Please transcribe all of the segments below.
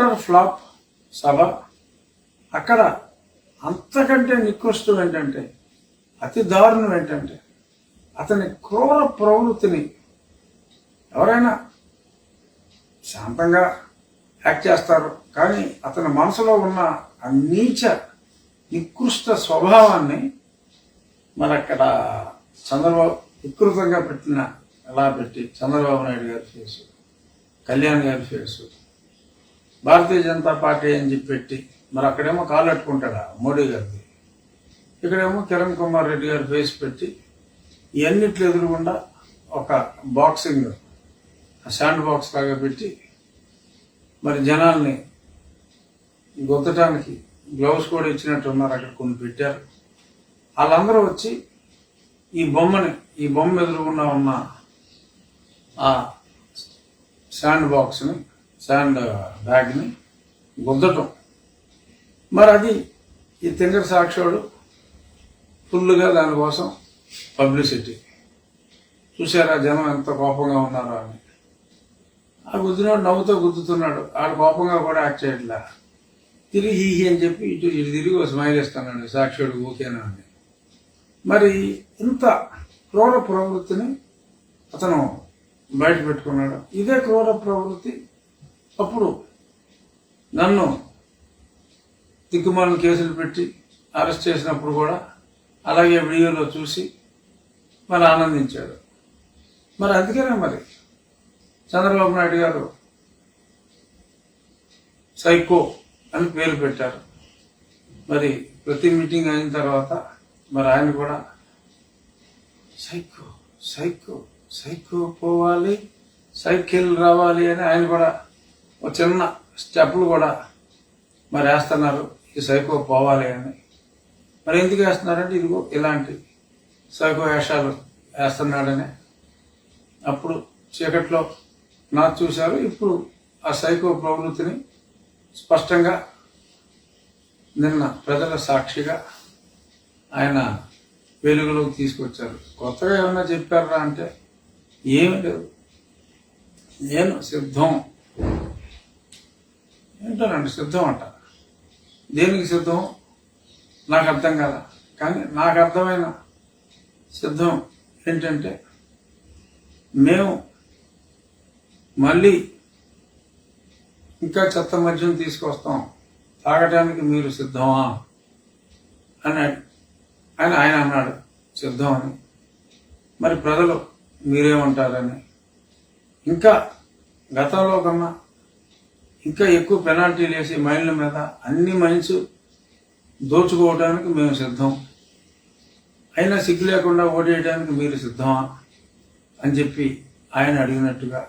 Utter flop సభ అక్కడ అంతకంటే నికృష్టం ఏంటంటే అతి దారుణం ఏంటంటే అతని క్రూర ప్రవృత్తిని ఎవరైనా శాంతంగా యాక్ట్ చేస్తారు. కానీ అతని మనసులో ఉన్న ఆ నీచ నికృష్ట స్వభావాన్ని మరి అక్కడ చంద్రబాబు వికృతంగా పెట్టిన ఎలా పెట్టి చంద్రబాబు నాయుడు గారి ఫేసు కళ్యాణ్ గారి ఫేసు భారతీయ జనతా పార్టీ అని చెప్పి పెట్టి మరి అక్కడేమో కాలు పెట్టుకుంటాడా మోడీ గారిది ఇక్కడేమో కిరణ్ కుమార్ రెడ్డి గారు ఫేస్ పెట్టి ఇవన్నిట్లు ఎదురుగుండా ఒక బాక్సింగ్ శాండ్ బాక్స్ లాగా పెట్టి మరి జనాల్ని గుద్దటానికి గ్లౌస్ కూడా ఇచ్చినట్టు ఉన్నారు అక్కడ కొన్ని పెట్టారు. వాళ్ళందరూ వచ్చి ఈ బొమ్మని ఈ బొమ్మ ఎదురుగుండా ఉన్న ఆ శాండ్ బాక్స్ని శాండ్ బ్యాగ్ని గుద్దటం. మరి అది ఈ తింగర సాక్షుడు ఫుల్గా దానికోసం పబ్లిసిటీ. చూసారా జనం ఎంత కోపంగా ఉన్నారో అని. ఆ గుద్దినోడు నవ్వుతో గుద్దుతున్నాడు. ఆడు కోపంగా కూడా యాక్ట్ చేయట్లా. తిరిగి హీ హీ అని చెప్పి ఇటు ఇటు తిరిగి ఒక స్మైల్ ఇస్తానండి సాక్షుడు ఓకేనా అని. మరి ఇంత క్రూర ప్రవృత్తిని అతను బయట పెట్టుకున్నాడు ఇదే క్రూర ప్రవృత్తి అప్పుడు నన్ను దిక్కుమాలిన కేసులు పెట్టి అరెస్ట్ చేసినప్పుడు కూడా అలాగే వీడియోలో చూసి మరి ఆనందించాడు. మరి అందుకనే మరి చంద్రబాబు నాయుడు గారు సైకో అని పేరు పెట్టారు. మరి ప్రతి మీటింగ్ అయిన తర్వాత మరి ఆయన కూడా సైకో సైకో సైకో పోవాలి సైకిల్ రావాలి అని ఆయన కూడా ఒక చిన్న స్టెప్పులు కూడా మరి వేస్తున్నారు. ఈ సైకో పోవాలి అని. మరి ఎందుకు వేస్తున్నారంటే ఇదిగో ఇలాంటి సైకో వేషాలు వేస్తున్నాడని. అప్పుడు చీకట్లో నా చూశారు. ఇప్పుడు ఆ సైకో ప్రవృత్తిని స్పష్టంగా నిన్న ప్రజల సాక్షిగా ఆయన వెలుగులోకి తీసుకొచ్చారు. కొత్తగా ఏమైనా చెప్పారా అంటే ఏమి లేదు. నేను సిద్ధం. ఏంటోనండి సిద్ధం అంట. దేనికి సిద్ధం? నాకు అర్థం కదా? కానీ నాకు అర్థమైన సిద్ధం ఏంటంటే మేము మళ్ళీ ఇంకా చెత్త మద్యం తీసుకొస్తాం. తాగటానికి మీరు సిద్ధమా? అని అని ఆయన అన్నాడు సిద్ధం అని. మరి ప్రజలు మీరేమంటారని. ఇంకా గతంలో కన్నా ఇంకా ఎక్కువ పెనాల్టీలు వేసి మైన్ల మీద అన్ని మైన్స్ దోచుకోవడానికి మేము సిద్ధం. అయినా సిగ్గు లేకుండా ఓడేయడానికి మీరు సిద్ధమా అని చెప్పి ఆయన అడిగినట్టుగా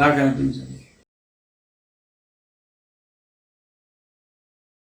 నాకు అనిపించింది.